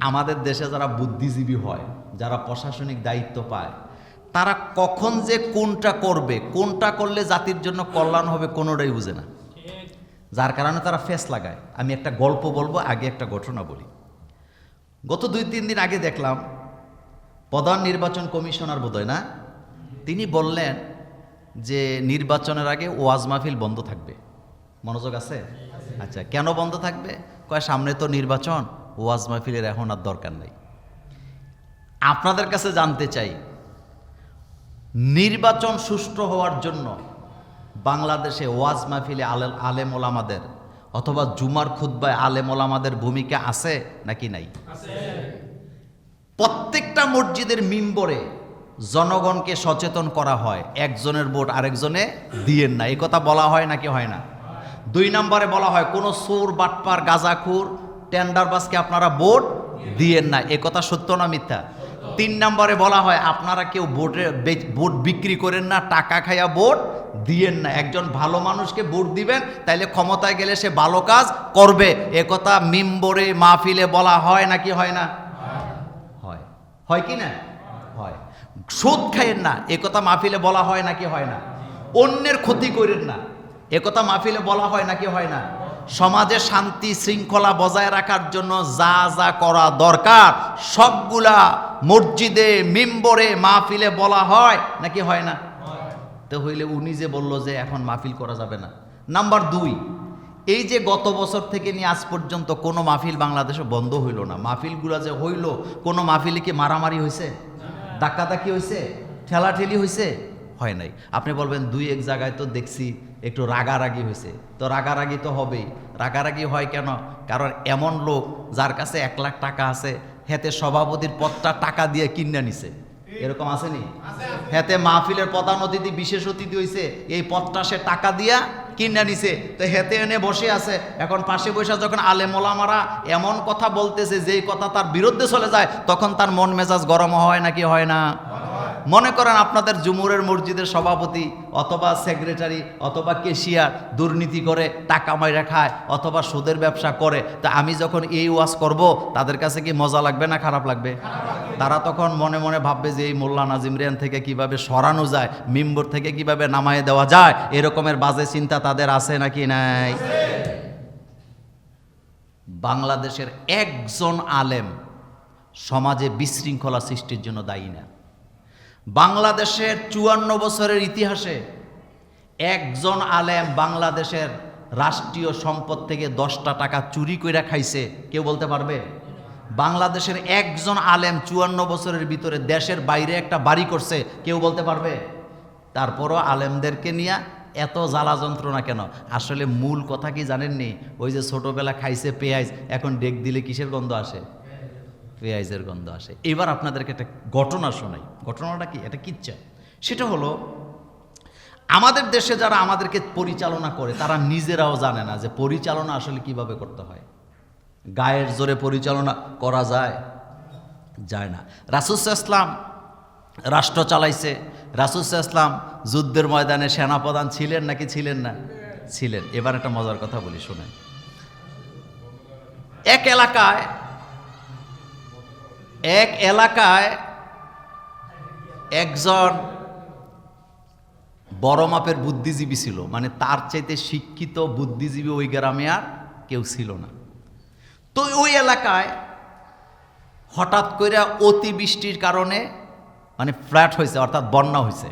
আমাদের দেশে যারা বুদ্ধিজীবী হয়, যারা প্রশাসনিক দায়িত্ব পায়, তারা কখন যে কোনটা করবে, কোনটা করলে জাতির জন্য কল্যাণ হবে কোনোটাই বুঝে না। যার কারণে তারা ফেস লাগায়। আমি একটা গল্প বলব, আগে একটা ঘটনা বলি। গত দুই, তিন দিন আগে দেখলাম, প্রধান নির্বাচন কমিশনার বোধহয় না, তিনি বললেন যে নির্বাচনের আগে ওয়াজ মাহফিল বন্ধ থাকবে। মনোযোগ আছে? আচ্ছা কেন বন্ধ থাকবে? কয়, সামনে তো নির্বাচন। ওয়াজ মাহফিলের এখন আর দরকার নেই। আপনাদের কাছে জানতে চাই নির্বাচন সুষ্ঠু হওয়ার জন্য বাংলাদেশে ওয়াজ মাহফিলে আলে আলেম ওলামাদের অথবা জুমার খুদ্বায় আলেম ওলামাদের ভূমিকা আছে নাকি নাই? প্রত্যেকটা মসজিদের মিম্বরে জনগণকে সচেতন করা হয় একজনের ভোট আরেকজনে দিয়েন না। এই কথা বলা হয় নাকি হয় না? দুই নম্বরে বলা হয় কোনো সোর বাটপার গাজাখুর টেন্ডার বাসকে আপনারা ভোট দিয়েন না। এ কথা সত্য না মিথ্যা? তিন নম্বরে বলা হয়, আপনারা কেউ ভোটে ভোট বিক্রি করেন না, টাকা খাইয়া ভোট দিয়েন না। একজন ভালো মানুষকে ভোট দিবেন, তাইলে ক্ষমতায় গেলে সে ভালো কাজ করবে। এ কথা মিম্বরে, মাহফিলে বলা হয় নাকি হয় না? হয়। হয় কি না? হয়। সুদ খাইয়েন না, এ কথা মাহফিলে বলা হয় নাকি হয় না? অন্যের ক্ষতি করেন না, এ কথা মাহফিলে বলা হয় নাকি হয় না? সমাজে শান্তি শৃঙ্খলা বজায় রাখার জন্য যা যা করা দরকার, সবগুলা মসজিদে, মিম্বরে মাহফিলে বলা হয়, নাকি হয় না? তো হইলে উনি যে বলল যে এখন মাহফিল করা যাবে না। নাম্বার দুই, এই যে গত বছর থেকে নিয়ে আজ পর্যন্ত কোনো মাহফিল বাংলাদেশে বন্ধ হইল না। মাহফিলগুলা যে হইল, কোনো মাহফিলে কি মারামারি হয়েছে ধাক্কাধাক্কি হয়েছে ঠেলাঠেলি হয়েছে হয় নাই। আপনি বলবেন দুই এক জায়গায় তো দেখছি একটু রাগারাগি হয়েছে। তো রাগারাগি তো হবেই। রাগারাগি হয় কেন? কারণ এমন লোক যার কাছে এক লাখ টাকা আছে, হেতে সভাপতির পদটা টাকা দিয়ে কিনে নিছে। এরকম আসেনি হেতে মাহফিলের প্রধান অতিথি, বিশেষ অতিথি হয়েছে এই পদটা সে টাকা দিয়া কিনে নিছে। তো হেতে এনে বসে আছে। এখন পাশে বসে যখন আলে মোলামারা এমন কথা বলতেছে, যেই কথা তার বিরুদ্ধে চলে যায়, তখন তার মন মেজাজ গরম হয় নাকি হয় না? মনে করেন আপনাদের জুমুরের মসজিদের সভাপতি অথবা সেক্রেটারি অথবা কেশিয়ার দুর্নীতি করে টাকা মাইরা খায় অথবা সুদের ব্যবসা করে, তা আমি যখন এই ওয়াজ করব, তাদের কাছে কি মজা লাগবে না খারাপ লাগবে? তারা তখন মনে মনে ভাববে যে এই মোল্লা নাজিম রিয়ান থেকে কীভাবে সরানো যায়, মিম্বর থেকে কীভাবে নামায় দেওয়া যায়, এরকমের বাজে চিন্তা তাদের আছে নাকি নাই? বাংলাদেশের একজন আলেম সমাজে বিশৃঙ্খলা সৃষ্টির জন্য দায়ী না। বাংলাদেশের চুয়ান্ন বছরের ইতিহাসে একজন আলেম বাংলাদেশের রাষ্ট্রীয় সম্পদ থেকে দশটা টাকা চুরি কইরা খাইছে, কেউ বলতে পারবে? বাংলাদেশের একজন আলেম চুয়ান্ন বছরের ভিতরে দেশের বাইরে একটা বাড়ি করছে, কেউ বলতে পারবে? তারপরও আলেমদেরকে নিয়ে এত জ্বালা যন্ত্রণা কেন? আসলে মূল কথা কি জানেননি? ওই যে ছোটবেলা খাইছে পেঁয়াজ, এখন ডেক দিলে কিসের গন্ধ আসে? পেঁয়াজের গন্ধ আসে। এবার আপনাদেরকে একটা ঘটনা শোনাই। ঘটনাটা কি? এটা কিচ্ছা। সেটা হলো, আমাদের দেশে যারা আমাদেরকে পরিচালনা করে, তারা নিজেরাও জানে না যে পরিচালনা আসলে কীভাবে করতে হয়। গায়ের জোরে পরিচালনা করা যায়? যায় না। রাসুস ইসলাম রাষ্ট্র চালাইছে। রাসুস ইসলাম যুদ্ধের ময়দানে সেনাপ্রধান ছিলেন নাকি ছিলেন না? ছিলেন। এবার একটা মজার কথা বলি, শোনেন। এক এলাকায় এক এলাকায় একজন বড় মাপের বুদ্ধিজীবী ছিল মানে তার চাইতে শিক্ষিত বুদ্ধিজীবী ওই গ্রামে আর কেউ ছিল না। তো ওই এলাকায় হঠাৎ করে অতিবৃষ্টির কারণে মানে ফ্ল্যাট হয়েছে, অর্থাৎ বন্যা হয়েছে।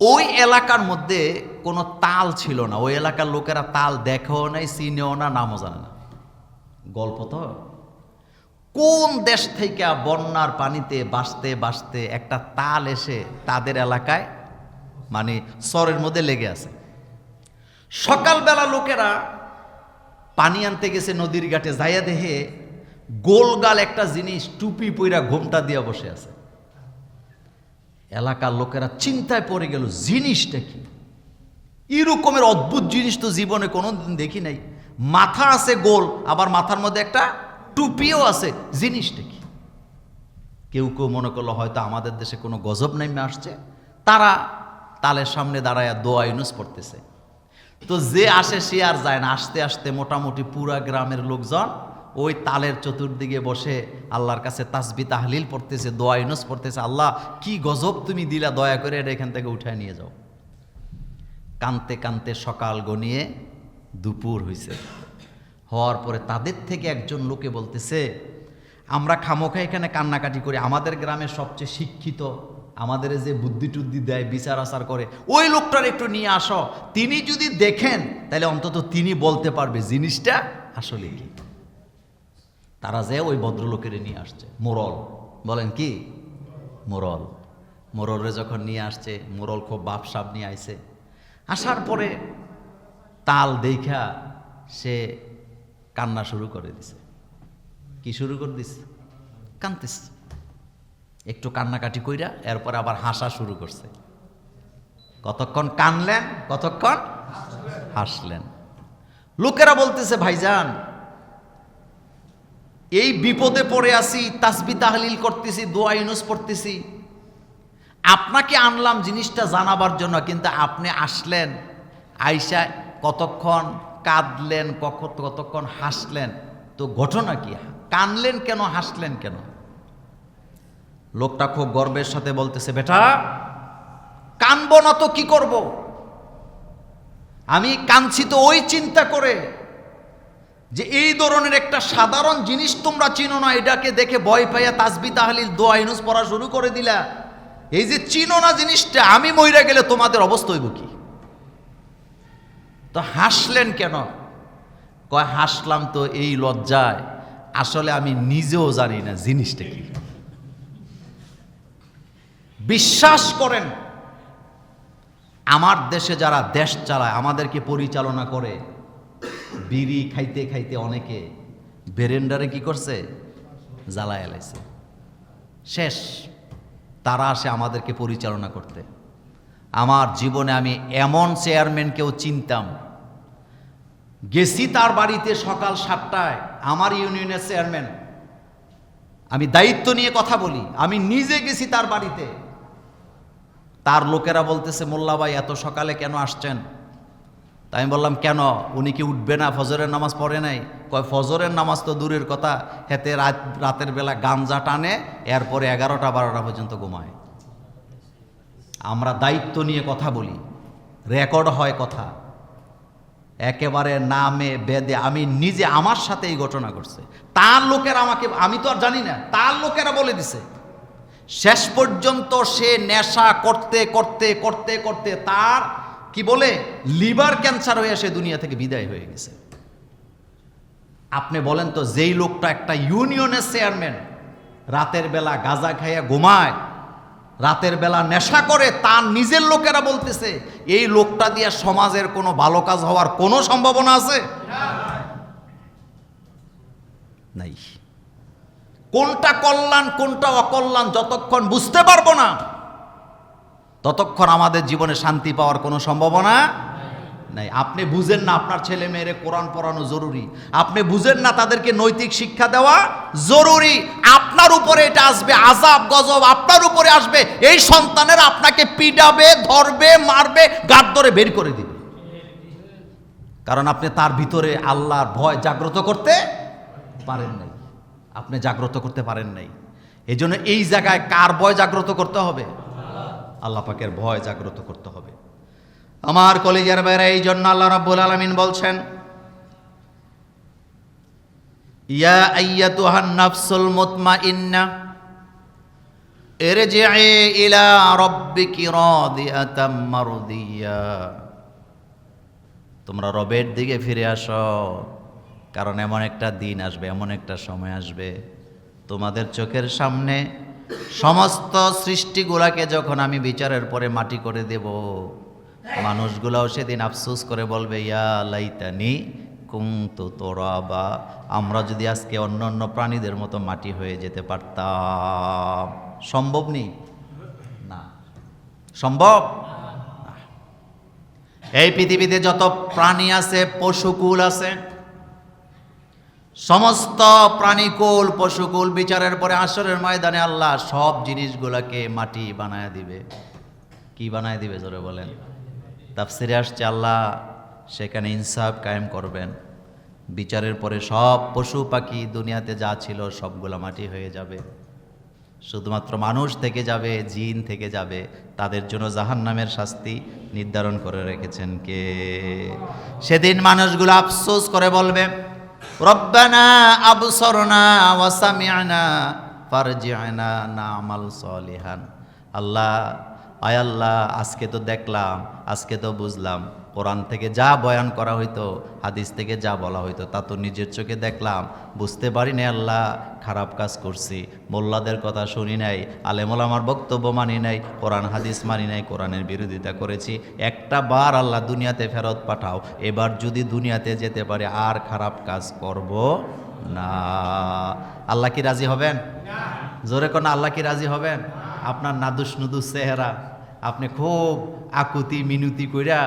ওই এলাকার মধ্যে কোনো তাল ছিল না। ওই এলাকার লোকেরা তাল দেখেও নাই, চিনেও না, নামও জানে না। গল্প তো কোন দেশ থেকে বন্যার পানিতে বাসতে বাসতে একটা তাল এসে তাদের এলাকায় মানে সরের মধ্যে লেগে আছে। সকালবেলা লোকেরা পানি আনতে গেছে নদীর ঘাটে, যাইয়া দেহে গোলগাল একটা জিনিস টুপি পইরা ঘোমটা দিয়া বসে আছে। এলাকার লোকেরা চিন্তায় পড়ে গেল, জিনিসটা কি? এরকমের অদ্ভুত জিনিস তো জীবনে কোনোদিন দেখি নাই। মাথা আছে গোল, আবার মাথার মধ্যে একটা টুপিও আছে, জিনিসটা কি? কেউ কেউ মনে করল হয়তো আমাদের দেশে কোনো গজব নেমে আসছে, তারা তালের সামনে দাঁড়ায় দোয়া ইউনুস পড়তেছে। তো যে আসে সে আর যায় না, আসতে আসতে মোটামুটি পুরা গ্রামের লোকজন ওই তালের চতুর্দিকে বসে আল্লাহর কাছে তাসবি তাহলিল পড়তেছে, দোয়া ইউনুস পড়তেছে, আল্লাহ, কি গজব তুমি দিলা, দয়া করে এটা এখান থেকে উঠায় নিয়ে যাও। কানতে কানতে সকাল গনিয়ে দুপুর হইছে। হওয়ার পরে তাদের থেকে একজন লোকে বলতেছে, আমরা খামোখা এখানে কান্নাকাটি করি। আমাদের গ্রামের সবচেয়ে শিক্ষিত, আমাদের যে বুদ্ধি টুদ্ধি দেয়, বিচার আচার করে, ওই লোকটার একটু নিয়ে আসো। তিনি যদি দেখেন, তাহলে অন্তত তিনি বলতে পারবে জিনিসটা আসলে কি? তারা যে ওই ভদ্রলোকের নিয়ে আসছে, মোরল। বলেন কি? মোরল। মোরলরে যখন নিয়ে আসছে, মোরল খুব বাপসাপ নিয়ে আইছে। আসার পরে তাল দেখা সে কান্না শুরু করে দিছে। কি শুরু করে দিছে? কানতেছে একটু কান্নাকাটি কইরা এরপর আবার হাসা শুরু করছে। কতক্ষণ কানলেন কতক্ষণ? হাসলেন। লোকেরা বলতেছে, ভাইজান, এই বিপদে পড়ে আসি তাসবি তাহলিল করতেছি, দোয়া ইউনুস পড়তেছি। আপনাকে আনলাম জিনিসটা জানাবার জন্য, কিন্তু আপনি আসলেন। আইসা কতক্ষণ কাঁদলেন কখন কতক্ষণ হাসলেন। তো ঘটনা কি? কানলেন কেন, হাসলেন কেন? লোকটা খুব গর্বের সাথে বলতেছে, বেটা কানবো না তো কি করব? আমি কানছি তো ওই চিন্তা করে যে এই ধরনের একটা সাধারণ জিনিস তোমরা চিনো না, এটাকে দেখে ভয় পাইয়া তাসবি তাহলিল দোয়া ইনুস পড়া শুরু করে দিলা। এই যে চিনো না জিনিসটা, আমি মইরা গেলে তোমাদের অবস্থা হইব কি? তো হাসলেন কেন? কয়, হাসলাম তো এই লজ্জায়। আসলে আমি নিজেও জানি না জিনিসটা কি। বিশ্বাস করেন, আমার দেশে যারা দেশ চালায়, আমাদেরকে পরিচালনা করে, বিড়ি খাইতে খাইতে অনেকে বেরেন্ডারে কি করছে? জ্বালায় এলাইছে শেষ, তারা আসে আমাদেরকে পরিচালনা করতে। আমার জীবনে আমি এমন চেয়ারম্যানকেও চিনতাম গেছি তার বাড়িতে সকাল সাতটায়, আমার ইউনিয়নের চেয়ারম্যান। আমি দায়িত্ব নিয়ে কথা বলি, আমি নিজে গেছি তার বাড়িতে। তার লোকেরা বলতেছে, মোল্লা ভাই, এত সকালে কেন আসছেন? তাই আমি বললাম, কেন? উনি কি উঠবে না? ফজরের নামাজ পড়ে নাই? কয়, ফজরের নামাজ তো দূরের কথা। হেতে রাত, রাতের বেলা গাঞ্জা টানে, এরপরে এগারোটা, বারোটা পর্যন্ত ঘুমায়। আমরা দায়িত্ব নিয়ে কথা বলি, রেকর্ড হয় কথা। একেবারে নামে, বেদে, আমি নিজে আমার সাথে এই ঘটনা ঘটছে। তার লোকেরা আমাকে, আমি তো আর জানি না, তার লোকেরা বলে দিছে। শেষ পর্যন্ত সে নেশা করতে করতে করতে করতে তার, কি বলে, লিভার ক্যান্সার হয়ে সে দুনিয়া থেকে বিদায় হয়ে গেছে। আপনি বলেন তো, যেই লোকটা একটা ইউনিয়নের চেয়ারম্যান, রাতের বেলা গাঁজা খাইয়া ঘুমায় রাতের বেলা নেশা করে তার নিজের লোকেরা বলতেছে, এই লোকটা দিয়ে সমাজের কোনো ভালো কাজ হওয়ার কোনো সম্ভাবনা আছে? নাই। কোনটা কল্যাণ, কোনটা অকল্যাণ, যতক্ষণ বুঝতে পারব না, ততক্ষণ আমাদের জীবনে শান্তি পাওয়ার কোনো সম্ভাবনা নাই। আপনি বুঝেন না আপনার ছেলে মেয়েরে কোরআন পড়ানো জরুরি। আপনি বুঝেন না তাদেরকে নৈতিক শিক্ষা দেওয়া জরুরি। আপনার উপরে এটা আসবে আজাব গজব আপনার উপরে আসবে। এই সন্তানের আপনাকে পিডাবে ধরবে, মারবে, গাদ ধরে বের করে দিবে। কারণ আপনি তার ভিতরে আল্লাহর ভয় জাগ্রত করতে পারেন নাই। আপনি জাগ্রত করতে পারেন নাই। এই জন্য এই জায়গায় কার ভয় জাগ্রত করতে হবে? আল্লাহ পাকের ভয় জাগ্রত করতে হবে। আমার কলেজের বাইরে এই জন্য আল্লাহ রাব্বুল আলামিন বলছেন, ইয়া আইয়াতুহান নাফসুল মুতমাইন্না ইরজি'i ইলা রাব্বিকি রাদিয়াতাম মারদিয়া। তোমরা রবের দিকে ফিরে আসো, কারণ এমন একটা দিন আসবে, এমন একটা সময় আসবে। তোমাদের চোখের সামনে সমস্ত সৃষ্টিগুলাকে যখন আমি বিচারের পরে মাটি করে দেব মানুষগুলাও সেদিন আফসোস করে বলবে, ইয়া লাইতানি কুংতু তোরা বা আমরা যদি আজকে অন্য অন্য প্রাণীদের মতো মাটি হয়ে যেতে পারতাম। সম্ভব নেই? না। সম্ভব? এই পৃথিবীতে যত প্রাণী আছে, পশুকুল আছে, সমস্ত প্রাণীকুল, পশুকুল বিচারের পরে আসরের ময়দানে আল্লাহ সব জিনিসগুলোকে মাটি বানায় দিবে। কি বানায় দিবে, জোরে বলেন? তাফসিরে আসছে, আল্লাহ সেখানে ইনসাফ কায়েম করবেন। বিচারের পরে সব পশু পাখি দুনিয়াতে যা ছিল সবগুলো মাটি হয়ে যাবে। শুধুমাত্র মানুষ থেকে যাবে, জিন থেকে যাবে, তাদের জন্য জাহান্নামের শাস্তি নির্ধারণ করে রেখেছেন কে? সেদিন মানুষগুলো আফসোস করে বলবে আল্লাহ আয় আল্লাহ আজকে তো দেখলাম আজকে তো বুঝলাম। কোরআন থেকে যা বয়ান করা হইতো হাদিস থেকে যা বলা হইতো তা তো নিজের চোখে দেখলাম। বুঝতে পারি না আল্লাহ খারাপ কাজ করছি। মোল্লাদের কথা শুনি নাই আলেমুল আমার বক্তব্য মানি নাই কোরআন হাদিস মানি নাই কোরআনের বিরোধিতা করেছি। একটা বার আল্লাহ দুনিয়াতে ফেরত পাঠাও এবার যদি দুনিয়াতে যেতে পারে আর খারাপ কাজ করব না। আল্লাহ কি রাজি হবেন? জোরে কোন আল্লাহ কি রাজি হবেন? আপনার নাদুস নুদুস চেহারা। আপনি খুব আকুতি মিনুতি কইরা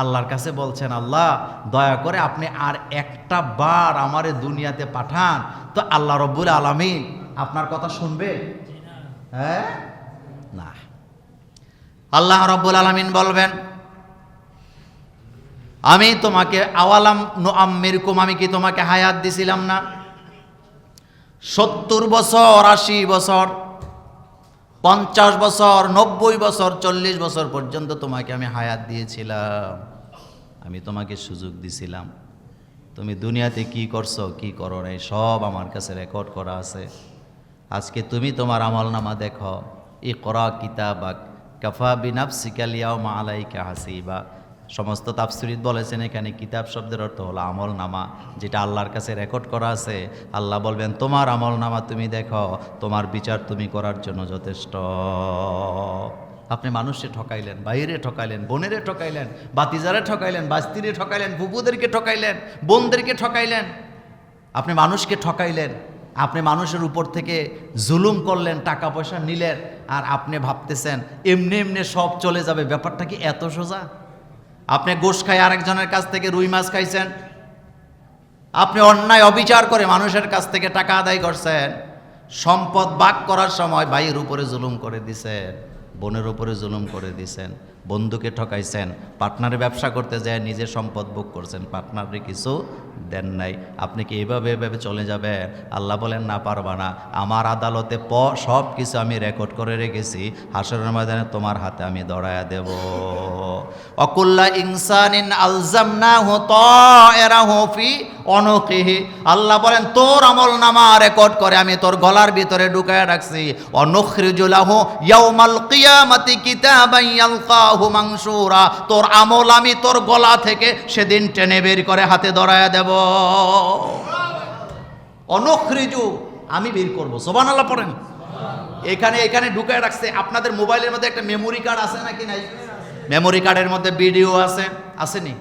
আল্লাহর কাছে বলছেন, আল্লাহ, দয়া করে আপনি আর একটা বার আমারে দুনিয়াতে পাঠান। তো আল্লাহ রব্বুল আলামিন আপনার কথা শুনবে? হ্যাঁ? না। আল্লাহ রব্বুল আলামিন বলবেন, আমি তোমাকে আওয়ালাম নো আম্মিরকুম আমি কি তোমাকে হায়াত দিছিলাম না? সত্তর বছর, আশি বছর পঞ্চাশ বছর, নব্বই বছর, চল্লিশ বছর পর্যন্ত তোমাকে আমি হায়াত দিয়েছিলাম। আমি তোমাকে সুযোগ দিছিলাম। তুমি দুনিয়াতে কি করছ, কি করো নাই, সব আমার কাছে রেকর্ড করা আছে। আজকে তুমি তোমার আমল নামা দেখো। ই করা কিতাবাক, কাফা বিনাফসিকালিয়াও মা আলাইকা হাসিবা। সমস্ত তাফসিরিত বলেছেন, এখানে কিতাব শব্দের অর্থ হলো আমল নামা, যেটা আল্লাহর কাছে রেকর্ড করা আছে। আল্লাহ বলবেন, তোমার আমল নামা তুমি দেখো, তোমার বিচার তুমি করার জন্য যথেষ্ট। আপনি মানুষে ঠকাইলেন, বাইরে ঠকাইলেন, বোনেরে ঠকাইলেন, বাতিজারে ঠকাইলেন, বাস্তিরে ঠকাইলেন বুবুদেরকে ঠকাইলেন, বোনদেরকে ঠকাইলেন। আপনি মানুষকে ঠকাইলেন, আপনি মানুষের উপর থেকে জুলুম করলেন টাকা পয়সা নিলেন, আর আপনি ভাবতেছেন, এমনি এমনি সব চলে যাবে, ব্যাপারটা কি এত সোজা? আপনি গোশ খাই আরেকজনের কাছ থেকে রুই মাছ খাইছেন। আপনি অন্যায় অবিচার করে মানুষের কাছ থেকে টাকা আদায় করছেন। সম্পদ বাক করার সময় ভাইয়ের উপরে জুলুম করে দিছেন, বোনের উপরে জুলুম করে দিছেন। বন্ধুকে ঠকাইছেন পার্টনারে ব্যবসা করতে যায়, নিজে সম্পদ ভোগ করছেন পার্টনারে কিছু দেন নাই। আপনি কি এভাবে এভাবে চলে যাবে আল্লাহ বলেন, না, পারবা না। আমার আদালতে প, সব কিছু আমি রেকর্ড করে রেখেছি। হাসরের ময়দানে তোমার হাতে আমি দড়ায়া দেব। অকুল্লা ইনসানিন আলজামনা হো তায়রাহু ফি অনকিহি। আল্লাহ বলেন, তোর আমল নামা রেকর্ড করে আমি তোর গলার ভিতরে ঢুকায় রাখছি। অনুখরিজুলাহু ইয়াউমাল কিয়ামাতি কিতাবান ইয়ালকাহু মানসুরা তোর আমল আমি তোর গলা থেকে সেদিন টেনে বের করে হাতে ধরায়া দেব। অনুখরিজু, আমি বের করব। করব সুবহানাল্লাহ পড়েন। এখানে এখানে ঢুকায় রাখছে। আপনাদের মোবাইলের মধ্যে একটা মেমোরি কার্ড আছে নাকি নাই? মেমোরি কার্ডের মধ্যে ভিডিও আছে, আসেনি?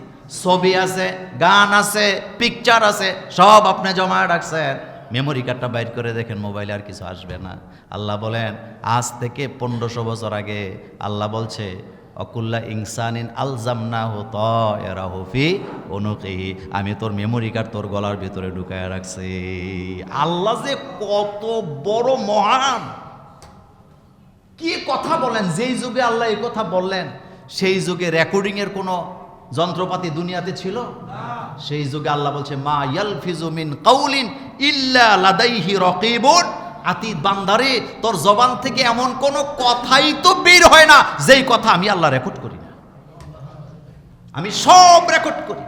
ছবি আছে, গান আছে পিকচার আছে, সব আপনি জমা রাখছেন। মেমোরি কার্ডটা বাইর করে দেখেন, মোবাইলে আর কিছু আসবে না। আল্লাহ বলেন, আজ থেকে পনেরোশো বছর আগে আল্লাহ বলছে অকুল্লা ইনসানিন আলজামনা হত এরা হফি অনুকেহি আমি তোর মেমোরি কার্ড তোর গলার ভিতরে ঢুকায় রাখছি। আল্লাহ যে কত বড় মহান। কি কথা বলেন? যেই যুগে আল্লাহ এই কথা বললেন সেই যুগে রেকর্ডিং এর কোনো যন্ত্রপাতি দুনিয়াতে ছিল? সেই যুগে আল্লাহ বলছে মা ইয়ালফিজু মিন কাউলিন ইল্লা লাদাইহি রকিবুন। আতিত বান্দারে, তোর জবান থেকে এমন কোনো কথাই তো বের হয় না, যেই কথা আমি আল্লাহ রেকর্ড করি না। আমি সব রেকর্ড করি।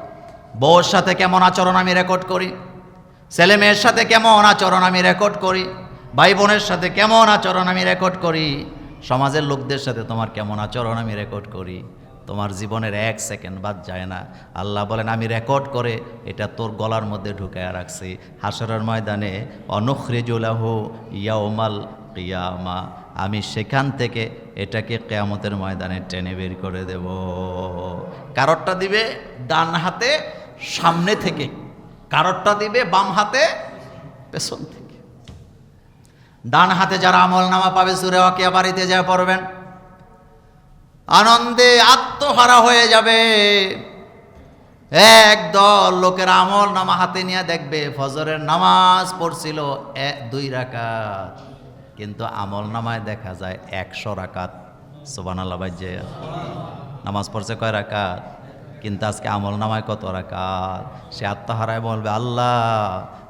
বউর সাথে কেমন আচরণ আমি রেকর্ড করি? ছেলে মেয়ের সাথে কেমন আচরণ আমি রেকর্ড করি? ভাই বোনের সাথে কেমন আচরণ আমি রেকর্ড করি? সমাজের লোকদের সাথে তোমার কেমন আচরণ আমি রেকর্ড করি? তোমার জীবনের এক সেকেন্ড বাদ যায় না। আল্লাহ বলেন, আমি রেকর্ড করে এটা তোর গলার মধ্যে ঢুকায় রাখছি। হাসরের ময়দানে অনুখরিজুলাহ ইয়াউমাল কিয়ামা। আমি সেখান থেকে এটাকে কেয়ামতের ময়দানে টেনে বের করে দেব। কারোরটা দিবে ডান হাতে, সামনে থেকে। কারোরটা দিবে বাম হাতে, পেছন থেকে। ডান হাতে যারা আমল নামা পাবে, সুরে অকিয়া বাড়িতে যা পড়বেন। আনন্দে আত্মহারা হয়ে যাবে। একদল লোকের আমল নামা হাতে নিয়ে দেখবে, ফজরের নামাজ পড়ছিল এক দুই রাকাত। কিন্তু আমল নামায় দেখা যায় একশো রাকাত। সোবান যে নামাজ পড়ছে কয় রাকাত? কিন্তু আজকে আমল নামায় কত রাকাত? সে আত্মহারায় বলবে, আল্লাহ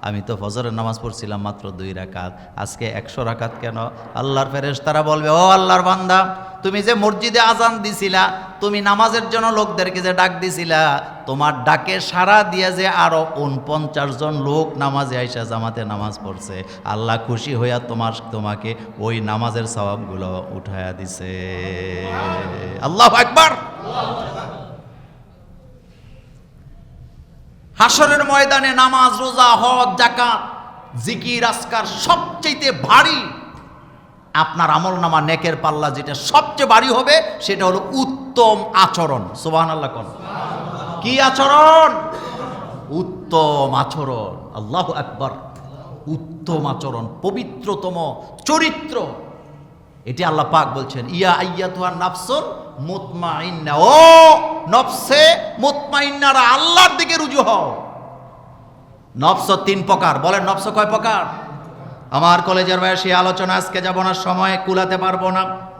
আমি তো ফজরের নামাজ পড়ছিলাম মাত্র দুই রাকাত। আজকে একশো রাকাত কেন? আল্লাহর ফেরেশ তারা বলবে, ও আল্লাহর বান্দা, তুমি যে মসজিদে আজান দিছিলা, তুমি নামাজের জন্য লোকদেরকে যে ডাক দিছিলা, তোমার ডাকে সারা দিয়ে যে আরও উনপঞ্চাশ জন লোক নামাজে আইসা জামাতে নামাজ পড়ছে। আল্লাহ খুশি হইয়া তোমার, তোমাকে ওই নামাজের স্বভাবগুলো উঠায়া দিছে। আল্লাহ একবার হাসরের ময়দানে নামাজ, রোজা, হজ জাকাত জিকির, আসকার সবচেয়ে ভারী আপনার আমল নামা নেকের পাল্লা যেটা সবচেয়ে ভারী হবে, সেটা হলো উত্তম আচরণ। সুবাহ আল্লাহ কোন। কি আচরণ? উত্তম আচরণ। আল্লাহ একবার উত্তম আচরণ, পবিত্রতম চরিত্র। এটি আল্লাহ পাক বলছেন, ইয়া আইয়া তুহার নাফসুল মুতমাইন্না। ও নফসে মুতমাইন্নারা আল্লাহর দিকে রুজু হও। নফস তিন প্রকার। বলেন, নফস কয় প্রকার? আমার কলেজের বয়সী আলোচনা আজকে যাব না, সময় কুলাতে পারব না।